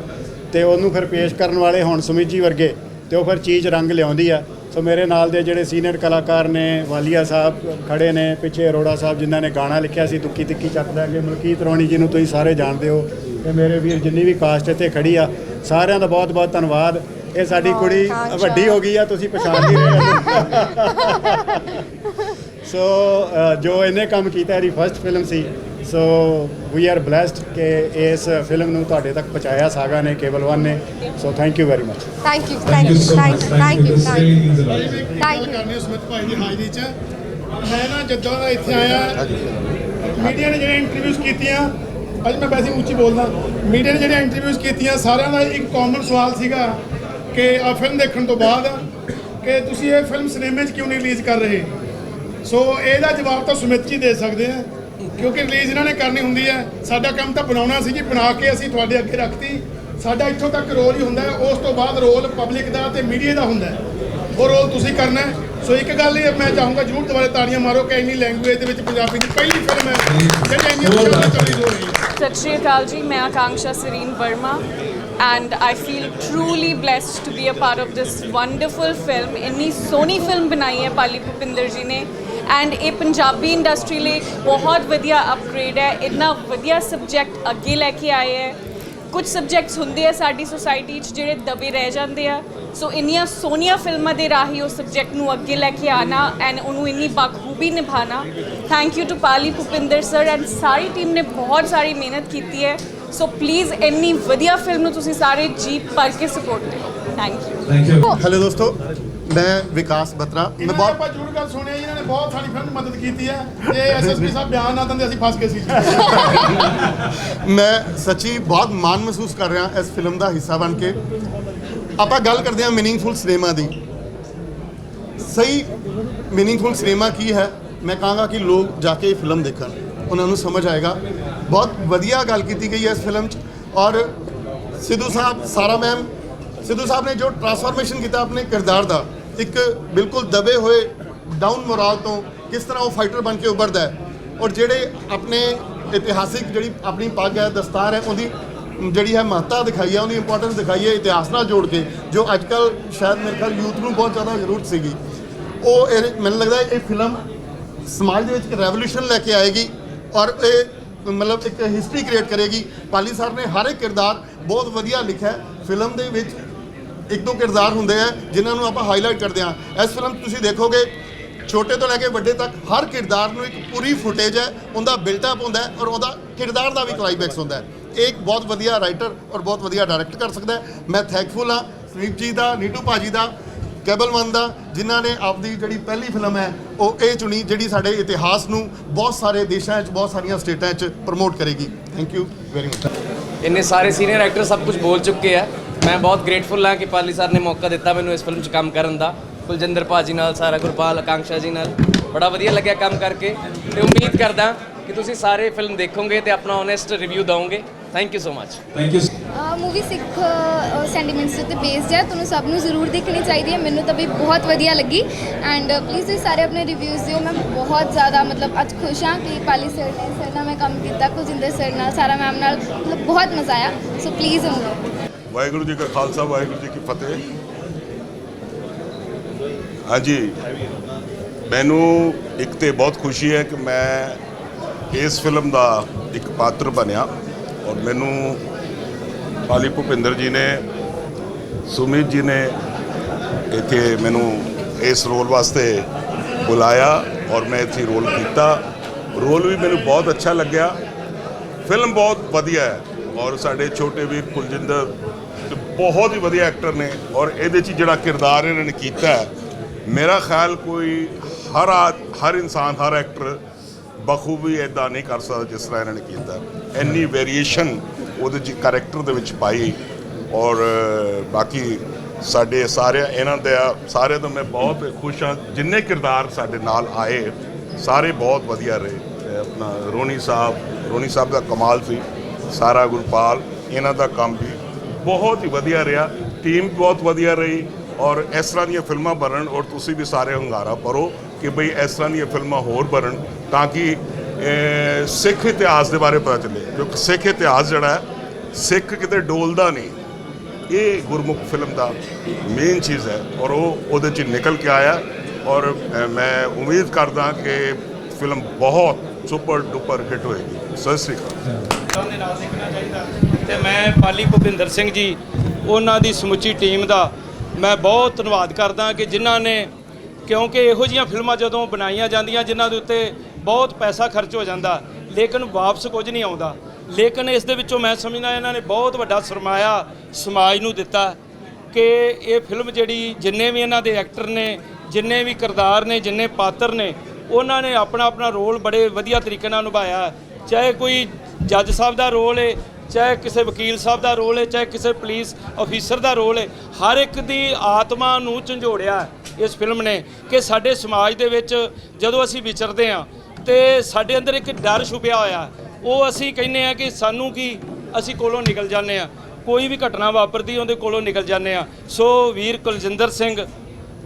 ਤੇ ਉਹਨੂੰ ਫਿਰ ਪੇਸ਼ ਕਰਨ ਵਾਲੇ ਹੁਣ ਸੁਮਿਤ ਜੀ ਵਰਗੇ ਤੇ ਉਹ ਫਿਰ ਚੀਜ਼ ਰੰਗ ਲਿਆਉਂਦੀ ਆ। ਸੋ ਮੇਰੇ ਨਾਲ ਦੇ ਜਿਹੜੇ ਸੀਨੀਅਰ ਕਲਾਕਾਰ ਨੇ ਵਾਲੀਆ ਸਾਹਿਬ ਖੜੇ ਨੇ ਪਿੱਛੇ ਅਰੋੜਾ ਸਾਹਿਬ ਜਿਨ੍ਹਾਂ ਨੇ ਗਾਣਾ ਲਿਖਿਆ ਸੀ ਦੁੱਕੀ ਤਿੱਕੀ ਚੱਕ ਦਾਂਗੇ ਮਲਕੀਤ ਰੌਣੀ ਜੀ ਨੂੰ ਤੁਸੀਂ ਸਾਰੇ ਜਾਣਦੇ ਹੋ ਤੇ ਮੇਰੇ ਵੀਰ ਜਿੰਨੀ ਵੀ ਕਾਸਟ ਇੱਥੇ ਖੜੀ ਆ ਸਾਰਿਆਂ ਦਾ ਬਹੁਤ ਬਹੁਤ ਧੰਨਵਾਦ। ਇਹ ਸਾਡੀ ਕੁੜੀ ਵੱਡੀ ਹੋ ਗਈ ਆ ਤੁਸੀਂ ਪਛਾਣ ਨਹੀਂ ਰਹੇ ਸੋ ਜੋ ਇਹਨੇ ਕੰਮ ਕੀਤਾ ਇਹਦੀ ਫਰਸਟ ਫਿਲਮ ਸੀ ਸੋ ਵੀ ਆਰ ਬlesed ਕਿ ਇਸ ਫਿਲਮ ਨੂੰ ਤੁਹਾਡੇ ਤੱਕ ਪਹੁੰਚਾਇਆ ਸਾਗਾ ਨੇ ਕੇਬਲ ਵਨ ਨੇ। So thank you very much thank you thank you thank you thank you thank you ਕਰਨੀ ਸਮਿਤ ਭਾਈ ਦੀ ਹਾਜ਼ਰੀ 'ਚ। ਮੈਂ ਨਾ ਜਦੋਂ ਦਾ ਇੱਥੇ ਆਇਆ ਮੀਡੀਆ ਨੇ ਜਿਹੜੇ ਇੰਟਰਵਿਊਜ਼ ਕੀਤੀਆਂ ਅੱਜ ਮੈਂ ਵੈਸੇ ਉੱਚੀ ਬੋਲਦਾ ਮੀਡੀਆ ਨੇ ਜਿਹੜੇ ਇੰਟਰਵਿਊਜ਼ ਕੀਤੀਆਂ ਸਾਰਿਆਂ ਦਾ ਇੱਕ ਕਾਮਨ ਸਵਾਲ ਸੀਗਾ ਕਿ ਆ ਫਿਲਮ ਦੇਖਣ ਤੋਂ ਬਾਅਦ ਕਿ ਤੁਸੀਂ ਇਹ ਫਿਲਮ ਸਿਨੇਮੇ 'ਚ ਕਿਉਂ ਨਹੀਂ ਰਿਲੀਜ਼ ਕਰ ਰਹੇ? ਸੋ ਇਹਦਾ ਜਵਾਬ ਤਾਂ ਸੁਮਿਤ ਜੀ ਦੇ ਸਕਦੇ ਆ। ਕਿਉਂਕਿ ਰਿਲੀਜ਼ ਇਹਨਾਂ ਨੇ ਕਰਨੀ ਹੁੰਦੀ ਹੈ। ਸਾਡਾ ਕੰਮ ਤਾਂ ਬਣਾਉਣਾ ਸੀ ਜੀ ਬਣਾ ਕੇ ਅਸੀਂ ਤੁਹਾਡੇ ਅੱਗੇ ਰੱਖਤੀ। ਸਾਡਾ ਇੱਥੋਂ ਤੱਕ ਰੋਲ ਹੀ ਹੁੰਦਾ ਹੈ ਉਸ ਤੋਂ ਬਾਅਦ ਰੋਲ ਪਬਲਿਕ ਦਾ ਤੇ ਮੀਡੀਆ ਦਾ ਹੁੰਦਾ ਹੈ। ਉਹ ਰੋਲ ਤੁਸੀਂ ਕਰਨਾ ਸੋ ਇੱਕ ਗੱਲ ਇਹ ਮੈਂ ਚਾਹੂੰਗਾ ਜਰੂਰ ਦੁਬਾਰਾ ਤਾੜੀਆਂ ਮਾਰੋ ਕਿ ਇੰਨੀ ਲੈਂਗੁਏਜ ਦੇ ਵਿੱਚ ਪੰਜਾਬੀ ਦੀ ਪਹਿਲੀ ਫਿਲਮ ਹੈ। ਜਿਹੜੀ ਇੰਨੀਆਂ ਸ਼ਬਦਾਂ ਚ ਰਿਲੀਜ਼ ਹੋ। ਰਹੀ ਹੈ। ਸਤਿ ਸ਼੍ਰੀ ਅਕਾਲ ਜੀ ਮੈਂ Akanksha Sareen Verma. And I feel truly blessed to be a part of this wonderful film ਇੰਨੀ ਸੋਹਣੀ ਫਿਲਮ ਬਣਾਈ ਹੈ ਪਾਲੀ ਭੁਪਿੰਦਰ ਜੀ ਨੇ। ਐਂਡ ਇਹ ਪੰਜਾਬੀ ਇੰਡਸਟਰੀ ਲਈ ਇੱਕ ਬਹੁਤ ਵਧੀਆ ਅਪਗ੍ਰੇਡ ਹੈ। ਇੰਨਾ ਵਧੀਆ ਸਬਜੈਕਟ ਅੱਗੇ ਲੈ ਕੇ ਆਏ ਹੈ। ਕੁਝ ਸਬਜੈਕਟਸ ਹੁੰਦੇ ਆ ਸਾਡੀ ਸੋਸਾਇਟੀ 'ਚ ਜਿਹੜੇ ਦਬੇ ਰਹਿ ਜਾਂਦੇ ਆ। ਸੋ ਇੰਨੀਆਂ ਸੋਹਣੀਆਂ ਫਿਲਮਾਂ ਦੇ ਰਾਹੀਂ ਉਹ ਸਬਜੈਕਟ ਨੂੰ ਅੱਗੇ ਲੈ ਕੇ ਆਣਾ ਐਂਡ ਉਹਨੂੰ ਇੰਨੀ ਬਾਖੂਬੀ ਨਿਭਾਣਾ। Thank you to Pali Bhupinder sir and sorry team ਨੇ ਬਹੁਤ ਸਾਰੀ ਮਿਹਨਤ ਕੀਤੀ ਹੈ। ਸੋ ਪਲੀਜ਼ ਇੰਨੀ ਵਧੀਆ ਫਿਲਮ ਨੂੰ ਤੁਸੀਂ ਸਾਰੇ ਜੀ ਭਰ ਕੇ ਸਪੋਰਟ ਦਿਓ। Thank you Thank you. Hello ਦੋਸਤੋ ਮੈਂ ਵਿਕਾਸ ਬਤਰਾ। ਮੈਂ ਬਹੁਤ ਆਪਾਂ ਜ਼ਰੂਰ ਗੱਲ ਸੁਣਿਆ ਇਹਨਾਂ ਨੇ ਬਹੁਤ ਸਾਡੀ ਫਿਲਮ ਦੀ ਮਦਦ ਕੀਤੀ ਹੈ। ਜੇ ਐਸਐਸਪੀ ਸਾਹਿਬ ਬਿਆਨ ਨਾ ਦਿੰਦੇ ਅਸੀਂ ਫਸ ਗਏ ਸੀ। ਮੈਂ ਸੱਚੀ ਬਹੁਤ ਮਾਣ ਮਹਿਸੂਸ ਕਰ ਰਿਹਾ ਇਸ ਫਿਲਮ ਦਾ ਹਿੱਸਾ ਬਣ ਕੇ। ਆਪਾਂ ਗੱਲ ਕਰਦੇ ਹਾਂ ਮੀਨਿੰਗਫੁਲ ਸਿਨੇਮਾ ਦੀ। ਸਹੀ ਮੀਨਿੰਗਫੁਲ ਸਿਨੇਮਾ ਕੀ ਹੈ? ਮੈਂ ਕਹਾਂਗਾ ਕਿ ਲੋਕ ਜਾ ਕੇ ਇਹ ਫਿਲਮ ਦੇਖਣ। ਉਹਨਾਂ ਨੂੰ ਸਮਝ ਆਏਗਾ ਬਹੁਤ ਵਧੀਆ ਗੱਲ ਕੀਤੀ ਗਈ ਹੈ ਇਸ ਫਿਲਮ 'ਚ ਔਰ ਸਿੱਧੂ ਸਾਹਿਬ ਸਾਰਾ ਮੈਮ ਸਿੱਧੂ ਸਾਹਿਬ ਨੇ ਜੋ ਟਰਾਂਸਫਾਰਮੇਸ਼ਨ ਕੀਤਾ ਆਪਣੇ ਕਿਰਦਾਰ ਦਾ ਇੱਕ ਬਿਲਕੁਲ ਦਬੇ ਹੋਏ ਡਾਊਨ ਮੋਰਲ ਤੋਂ ਕਿਸ ਤਰ੍ਹਾਂ ਉਹ ਫਾਈਟਰ ਬਣ ਕੇ ਉੱਭਰਦਾ ਹੈ ਔਰ ਜਿਹੜੇ ਆਪਣੇ ਇਤਿਹਾਸਿਕ ਜਿਹੜੀ ਆਪਣੀ ਪੱਗ ਹੈ ਦਸਤਾਰ ਹੈ ਉਹਦੀ ਜਿਹੜੀ ਹੈ ਮਹੱਤਤਾ ਦਿਖਾਈ ਹੈ ਉਹਦੀ ਇੰਪੋਰਟੈਂਸ ਦਿਖਾਈ ਹੈ ਇਤਿਹਾਸ ਨਾਲ ਜੋੜ ਕੇ ਜੋ ਅੱਜ ਕੱਲ ਸ਼ਾਇਦ ਮੇਰੇ ਖਿਆਲ ਯੂਥ ਨੂੰ ਬਹੁਤ ਜ਼ਿਆਦਾ ਜ਼ਰੂਰਤ ਸੀਗੀ ਉਹ ਇਹ ਮੈਨੂੰ ਲੱਗਦਾ ਇਹ ਫਿਲਮ ਸਮਾਜ ਦੇ ਵਿੱਚ ਇੱਕ ਰੈਵੋਲੂਸ਼ਨ ਲੈ ਕੇ ਆਏਗੀ ਔਰ ਇਹ ਮਤਲਬ ਇੱਕ ਹਿਸਟਰੀ ਕ੍ਰੀਏਟ ਕਰੇਗੀ। ਪਾਲੀ ਸਰ ਨੇ ਹਰ ਇੱਕ ਕਿਰਦਾਰ ਬਹੁਤ ਵਧੀਆ ਲਿਖਿਆ ਫਿਲਮ ਦੇ ਵਿੱਚ ਇੱਕ ਦੋ ਕਿਰਦਾਰ ਹੁੰਦੇ ਆ, ਜਿਨ੍ਹਾਂ ਨੂੰ ਆਪਾਂ ਹਾਈਲਾਈਟ ਕਰਦੇ ਹਾਂ। ਇਸ ਫਿਲਮ 'ਚ ਤੁਸੀਂ ਦੇਖੋਗੇ, ਛੋਟੇ ਤੋਂ ਲੈ ਕੇ ਵੱਡੇ ਤੱਕ ਹਰ ਕਿਰਦਾਰ ਨੂੰ ਇੱਕ ਪੂਰੀ ਫੁਟੇਜ ਹੈ, ਉਹਦਾ ਬਿਲਟ ਅਪ ਹੁੰਦਾ ਔਰ ਉਹਦਾ ਕਿਰਦਾਰ ਦਾ ਵੀ ਕਲਾਈਮੈਕਸ ਹੁੰਦਾ ਹੈ। ਇਹ ਇੱਕ ਬਹੁਤ ਵਧੀਆ ਰਾਈਟਰ ਔਰ ਬਹੁਤ ਵਧੀਆ ਡਾਇਰੈਕਟ ਕਰ ਸਕਦਾ ਹੈ। ਮੈਂ ਥੈਂਕਫੁਲ ਹਾਂ ਸਵੀਪ ਜੀ ਦਾ, ਨੀਟੂ ਭਾਜੀ ਦਾ। ਕੇਬਲ ਦਾ ਜਿਨ੍ਹਾਂ ਨੇ ਆਪਦੀ ਜਿਹੜੀ ਪਹਿਲੀ ਫਿਲਮ ਹੈ, ਉਹ ਇਹ ਚੁਣੀ, ਜਿਹੜੀ ਸਾਡੇ ਇਤਿਹਾਸ ਨੂੰ ਬਹੁਤ ਸਾਰੇ ਦੇਸ਼ਾਂ 'ਚ ਬਹੁਤ ਸਾਰੀਆਂ ਸਟੇਟਾਂ 'ਚ ਪ੍ਰਮੋਟ ਕਰੇਗੀ। ਥੈਂਕ ਯੂ ਵੈਰੀ ਮਚ ਇੰਨੇ ਸਾਰੇ ਸੀਨੀਅਰ ਐਕਟਰ ਸਭ ਕੁਝ ਬੋਲ ਚੁੱਕੇ ਆ। ਮੈਂ ਬਹੁਤ ਗ੍ਰੇਟਫੁਲ ਹਾਂ ਕਿ ਪਾਲੀ ਸਰ ਨੇ ਮੌਕਾ ਦਿੱਤਾ ਮੈਨੂੰ ਇਸ ਫਿਲਮ 'ਚ ਕੰਮ ਕਰਨ ਦਾ। ਕੁਲਜਿੰਦਰ ਭਾਜੀ ਨਾਲ, ਸਾਰਾ ਗੁਰਪਾਲ ਆਕਾਂक्षा ਜੀ ਨਾਲ। ਬੜਾ ਵਧੀਆ ਲੱਗਿਆ ਕੰਮ ਕਰਕੇ। ਤੇ ਉਮੀਦ ਕਰਦਾ ਕਿ ਤੁਸੀਂ ਸਾਰੇ ਫਿਲਮ ਦੇਖੋਗੇ ਤੇ ਆਪਣਾ ਓਨੈਸਟ ਰਿਵਿਊ ਦਿਓਗੇ thank you so much Thank you. Movie Sikh sentiments ਉੱਤੇ ਬੇਸਡ ਹੈ ਤੁਹਾਨੂੰ ਸਭ ਨੂੰ ਜ਼ਰੂਰ ਦੇਖਣੀ ਚਾਹੀਦੀ ਹੈ ਮੈਨੂੰ ਤਾਂ ਵੀ ਬਹੁਤ ਵਧੀਆ ਲੱਗੀ ਐਂਡ ਪਲੀਜ਼ ਤੁਸੀਂ ਸਾਰੇ ਆਪਣੇ ਰਿਵਿਊਜ਼ ਦਿਓ ਮੈਂ ਬਹੁਤ ਜ਼ਿਆਦਾ ਮਤਲਬ ਅੱਜ ਖੁਸ਼ ਹਾਂ ਕਿ ਪਾਲੀ ਸਰ ਨੇ ਸਰ ਨਾਲ ਮੈਂ ਕੰਮ ਕੀਤਾ ਕੁਲਜਿੰਦਰ ਸਰ ਨਾਲ ਸਾਰਾ ਮੈਮ ਨਾਲ ਮਤਲਬ ਬਹੁਤ ਮਜ਼ਾ ਆਇਆ ਸੋ ਪਲੀਜ਼ ਉਹਨੂੰ ਵਾਹਿਗੁਰੂ ਜੀ ਕਾ ਖਾਲਸਾ ਵਾਹਿਗੁਰੂ ਜੀ ਕੀ ਫਤਿਹ। ਹਾਂਜੀ ਮੈਨੂੰ ਇੱਕ ਤੇ ਬਹੁਤ ਖੁਸ਼ੀ ਹੈ ਕਿ ਮੈਂ ਇਸ ਫਿਲਮ ਦਾ ਇੱਕ ਪਾਤਰ ਬਣਿਆ। ਔਰ ਮੈਨੂੰ ਪਾਲੀ ਭੁਪਿੰਦਰ ਜੀ ਨੇ, ਸੁਮੀਤ ਜੀ ਨੇ ਇੱਥੇ ਮੈਨੂੰ ਇਸ ਰੋਲ ਵਾਸਤੇ ਬੁਲਾਇਆ ਔਰ ਮੈਂ ਇੱਥੇ ਰੋਲ ਕੀਤਾ। ਰੋਲ ਵੀ ਮੈਨੂੰ ਬਹੁਤ ਅੱਛਾ ਲੱਗਿਆ। ਫਿਲਮ ਬਹੁਤ ਵਧੀਆ ਹੈ ਔਰ ਸਾਡੇ ਛੋਟੇ ਵੀਰ ਕੁਲਜਿੰਦਰ ਬਹੁਤ ਹੀ ਵਧੀਆ ਐਕਟਰ ਨੇ ਔਰ ਇਹਦੇ 'ਚ ਜਿਹੜਾ ਕਿਰਦਾਰ ਇਹਨਾਂ ਨੇ ਕੀਤਾ ਮੇਰਾ ਖਿਆਲ ਕੋਈ ਹਰ ਆ- ਹਰ ਇਨਸਾਨ, ਹਰ ਐਕਟਰ ਬਖੂਬੀ ਇਦਾਂ ਨਹੀਂ ਕਰ ਸਕਦਾ ਜਿਸ ਤਰ੍ਹਾਂ ਇਹਨਾਂ ਨੇ ਕੀਤਾ। ਇੰਨੀ ਵੇਰੀਏਸ਼ਨ ਉਹਦੇ 'ਚ ਕਰੈਕਟਰ ਦੇ ਵਿੱਚ ਪਾਈ ਔਰ ਬਾਕੀ ਸਾਡੇ ਸਾਰੇ ਇਹਨਾਂ ਦੇ ਸਾਰੇ ਤੋਂ ਮੈਂ ਬਹੁਤ ਖੁਸ਼ ਹਾਂ। ਜਿੰਨੇ ਕਿਰਦਾਰ ਸਾਡੇ ਨਾਲ ਆਏ, ਸਾਰੇ ਬਹੁਤ ਵਧੀਆ ਰਹੇ। ਆਪਣਾ ਰੋਣੀ ਸਾਹਿਬ ਰੋਣੀ ਸਾਹਿਬ ਦਾ ਕਮਾਲ ਸੀ, ਸਾਰਾ ਗੁਰਪਾਲ, ਇਹਨਾਂ ਦਾ ਕੰਮ ਵੀ ਬਹੁਤ ਹੀ ਵਧੀਆ ਰਿਹਾ। ਟੀਮ ਬਹੁਤ ਵਧੀਆ ਰਹੀ। ਔਰ ਇਸ ਤਰ੍ਹਾਂ ਦੀਆਂ ਫਿਲਮਾਂ ਬਣਨ ਔਰ ਤੁਸੀਂ ਵੀ ਸਾਰੇ ਹੰਗਾਰਾ ਭਰੋ ਕਿ ਬਈ ਇਸ ਤਰ੍ਹਾਂ ਦੀਆਂ ਫਿਲਮਾਂ ਹੋਰ ਬਣਨ ਤਾਂ ਕਿ ਸਿੱਖ ਇਤਿਹਾਸ ਦੇ ਬਾਰੇ ਪਤਾ ਚੱਲੇ। ਕਿਉਂਕਿ ਸਿੱਖ ਇਤਿਹਾਸ ਜਿਹੜਾ ਸਿੱਖ ਕਿਤੇ ਡੋਲਦਾ ਨਹੀਂ। ਇਹ ਗੁਰਮੁਖ ਫਿਲਮ ਦਾ ਮੇਨ ਚੀਜ਼ ਹੈ ਔਰ ਉਹ ਉਹਦੇ ਚ ਨਿਕਲ ਕੇ ਆਇਆ। ਔਰ ਮੈਂ ਉਮੀਦ ਕਰਦਾ ਕਿ ਫਿਲਮ ਬਹੁਤ ਸੁਪਰ ਡੁਪਰ ਹਿੱਟ ਹੋਏਗੀ। ਸਤਿ ਸ੍ਰੀ ਅਕਾਲ। ਦੇ ਨਾਲ ਚਾਹੀਦਾ। ਤੇ ਮੈਂ ਪਾਲੀ ਭੁਪਿੰਦਰ ਸਿੰਘ ਜੀ, ਉਹਨਾਂ ਦੀ ਸਮੁੱਚੀ ਟੀਮ ਦਾ ਮੈਂ ਬਹੁਤ ਧੰਨਵਾਦ ਕਰਦਾ ਕਿ ਜਿਨ੍ਹਾਂ ਨੇ, ਕਿਉਂਕਿ ਇਹੋ ਜੀਆਂ ਫਿਲਮਾਂ ਜਦੋਂ ਬਣਾਈਆਂ ਜਾਂਦੀਆਂ ਜਿਨ੍ਹਾਂ ਦੇ ਉੱਤੇ ਬਹੁਤ ਪੈਸਾ ਖਰਚ ਹੋ ਜਾਂਦਾ, ਲੇਕਿਨ ਵਾਪਸ ਕੁਝ ਨਹੀਂ ਆਉਂਦਾ। ਲੇਕਿਨ ਇਸ ਦੇ ਵਿੱਚੋਂ ਮੈਂ ਸਮਝਦਾ ਇਹਨਾਂ ਨੇ ਬਹੁਤ ਵੱਡਾ ਸਰਮਾਇਆ ਸਮਾਜ ਨੂੰ ਦਿੱਤਾ ਕਿ ਇਹ ਫਿਲਮ ਜਿਹੜੀ ਜਿੰਨੇ ਵੀ ਇਹਨਾਂ ਦੇ ਐਕਟਰ ਨੇ, ਜਿੰਨੇ ਵੀ ਕਿਰਦਾਰ ਨੇ, ਜਿੰਨੇ ਪਾਤਰ ਨੇ, ਉਹਨਾਂ ਨੇ ਆਪਣਾ ਆਪਣਾ ਰੋਲ ਬੜੇ ਵਧੀਆ ਤਰੀਕੇ ਨਾਲ ਨਿਭਾਇਆ। ਚਾਹੇ ਕੋਈ ਜੱਜ ਸਾਹਿਬ ਦਾ ਰੋਲ ਏ ਚਾਹੇ ਕਿਸੇ ਵਕੀਲ ਸਾਹਿਬ ਦਾ ਰੋਲ ਹੈ, ਚਾਹੇ ਕਿਸੇ ਪੁਲਿਸ ਅਫੀਸਰ ਦਾ ਰੋਲ ਹੈ, ਹਰ ਇੱਕ ਦੀ ਆਤਮਾ ਨੂੰ ਝੰਜੋੜਿਆ ਇਸ ਫਿਲਮ ਨੇ ਕਿ ਸਾਡੇ ਸਮਾਜ ਦੇ ਵਿੱਚ ਜਦੋਂ ਅਸੀਂ ਵਿਚਰਦੇ ਹਾਂ ਤੇ ਸਾਡੇ ਅੰਦਰ ਇੱਕ ਡਰ ਛੁਪਿਆ ਹੋਇਆ, ਉਹ ਅਸੀਂ ਕਹਿੰਦੇ ਆ ਕਿ ਸਾਨੂੰ ਕੀ, ਅਸੀਂ ਕੋਲੋਂ ਨਿਕਲ ਜਾਂਦੇ ਆ ਕੋਈ ਵੀ ਘਟਨਾ ਵਾਪਰਦੀ, ਉਹਦੇ ਕੋਲੋਂ ਨਿਕਲ ਜਾਂਦੇ ਆ ਸੋ ਵੀਰ ਕੁਲਜਿੰਦਰ ਸਿੰਘ,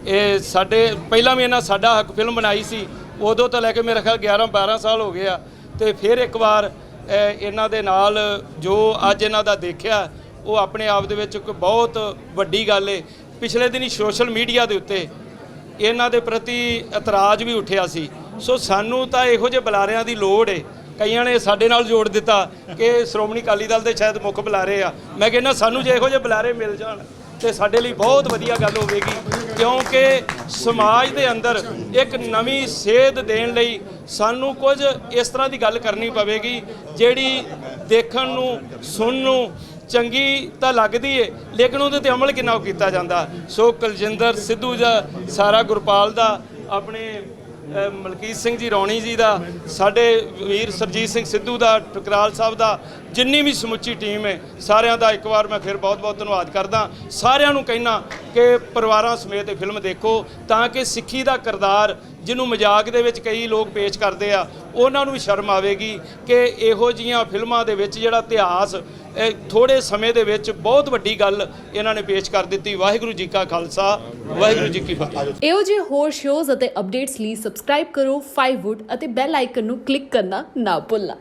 ਇਹ ਸਾਡੇ, ਪਹਿਲਾਂ ਵੀ ਇਹਨਾਂ ਸਾਡਾ ਹੱਕ ਫਿਲਮ ਬਣਾਈ ਸੀ, ਉਦੋਂ ਤੋਂ ਲੈ ਕੇ ਮੇਰੇ ਖਿਆਲ 11 12 ਸਾਲ ਹੋ ਗਏ ਆ, ਤੇ ਫਿਰ ਇੱਕ ਵਾਰ ਇਹਨਾਂ ਦੇ ਨਾਲ ਜੋ ਅੱਜ ਇਹਨਾਂ ਦਾ ਦੇਖਿਆ, ਉਹ ਆਪਣੇ ਆਪ ਦੇ ਵਿੱਚ ਇੱਕ ਬਹੁਤ ਵੱਡੀ ਗੱਲ ਏ। ਪਿਛਲੇ ਦਿਨੀ ਸੋਸ਼ਲ ਮੀਡੀਆ ਦੇ ਉੱਤੇ ਇਹਨਾਂ ਦੇ ਪ੍ਰਤੀ ਇਤਰਾਜ਼ ਵੀ ਉੱਠਿਆ ਸੀ। ਸੋ ਸਾਨੂੰ ਤਾਂ ਇਹੋ ਜਿਹੇ ਬੁਲਾਰਿਆਂ ਦੀ ਲੋੜ ਏ। ਕਈਆਂ ਨੇ ਸਾਡੇ ਨਾਲ ਜੋੜ ਦਿੱਤਾ ਕਿ ਸ਼੍ਰੋਮਣੀ ਅਕਾਲੀ ਦਲ ਦੇ ਸ਼ਾਇਦ ਮੁੱਖ ਬੁਲਾਰੇ ਆ। ਮੈਂ ਕਹਿੰਦਾ ਸਾਨੂੰ ਜੇ ਇਹੋ ਜਿਹੇ ਬੁਲਾਰੇ ਮਿਲ ਜਾਣ ਤੇ ਸਾਡੇ ਲਈ ਬਹੁਤ ਵਧੀਆ ਗੱਲ ਹੋਵੇਗੀ, ਕਿਉਂਕਿ ਸਮਾਜ ਦੇ ਅੰਦਰ ਇੱਕ ਨਵੀਂ ਸੇਧ ਦੇਣ ਲਈ ਸਾਨੂੰ ਕੁਝ ਇਸ ਤਰ੍ਹਾਂ ਦੀ ਗੱਲ ਕਰਨੀ ਪਵੇਗੀ, ਜਿਹੜੀ ਦੇਖਣ ਨੂੰ, ਸੁਣਨ ਨੂੰ ਚੰਗੀ ਤਾਂ ਲੱਗਦੀ ਏ, ਲੇਕਿਨ ਉਹਦੇ ਤੇ ਅਮਲ ਕਿੰਨਾ ਕੀਤਾ ਜਾਂਦਾ। ਸੋ ਕੁਲਜਿੰਦਰ ਸਿੱਧੂ ਦਾ ਸਾਰਾ ਗੁਰਪਾਲ ਦਾ ਆਪਣੇ ਮਲਕੀਤ ਸਿੰਘ ਜੀ, ਰੌਣੀ ਜੀ ਦਾ, ਸਾਡੇ ਵੀਰ ਸਰਜੀਤ ਸਿੰਘ ਸਿੱਧੂ ਦਾ, ਟਕਰਾਲ ਸਾਹਿਬ ਦਾ, ਜਿੰਨੀ ਵੀ ਸਮੁੱਚੀ ਟੀਮ ਹੈ, ਸਾਰਿਆਂ ਦਾ ਇੱਕ ਵਾਰ ਮੈਂ ਫਿਰ ਬਹੁਤ-ਬਹੁਤ ਧੰਨਵਾਦ ਕਰਦਾ। ਸਾਰਿਆਂ ਨੂੰ ਕਹਿਣਾ ਕਿ ਪਰਿਵਾਰਾਂ ਸਮੇਤ ਇਹ ਫਿਲਮ ਦੇਖੋ, ਤਾਂ ਕਿ ਸਿੱਖੀ ਦਾ ਕਿਰਦਾਰ ਜਿਹਨੂੰ ਮਜ਼ਾਕ ਦੇ ਵਿੱਚ ਕਈ ਲੋਕ ਪੇਸ਼ ਕਰਦੇ ਆ, ਉਹਨਾਂ ਨੂੰ ਸ਼ਰਮ ਆਵੇਗੀ ਕਿ ਇਹੋ ਜੀਆਂ ਫਿਲਮਾਂ ਦੇ ਵਿੱਚ ਜਿਹੜਾ ਇਤਿਹਾਸ, ਇਹ ਥੋੜੇ ਸਮੇਂ ਦੇ ਵਿੱਚ ਬਹੁਤ ਵੱਡੀ ਗੱਲ ਇਹਨਾਂ ਨੇ ਪੇਸ਼ ਕਰ ਦਿੱਤੀ। ਵਾਹਿਗੁਰੂ ਜੀ ਕਾ ਖਾਲਸਾ, ਵਾਹਿਗੁਰੂ ਜੀ ਕੀ ਫਤਿਹ। ਇਹੋ ਜਿਹੇ ਹੋਰ ਸ਼ੋਜ਼ ਅਤੇ ਅਪਡੇਟਸ ਲਈ ਸਬਸਕ੍ਰਾਈਬ ਕਰੋ 5wood ਅਤੇ ਬੈਲ ਆਈਕਨ ਨੂੰ ਕਲਿੱਕ ਕਰਨਾ ਨਾ ਭੁੱਲਣਾ।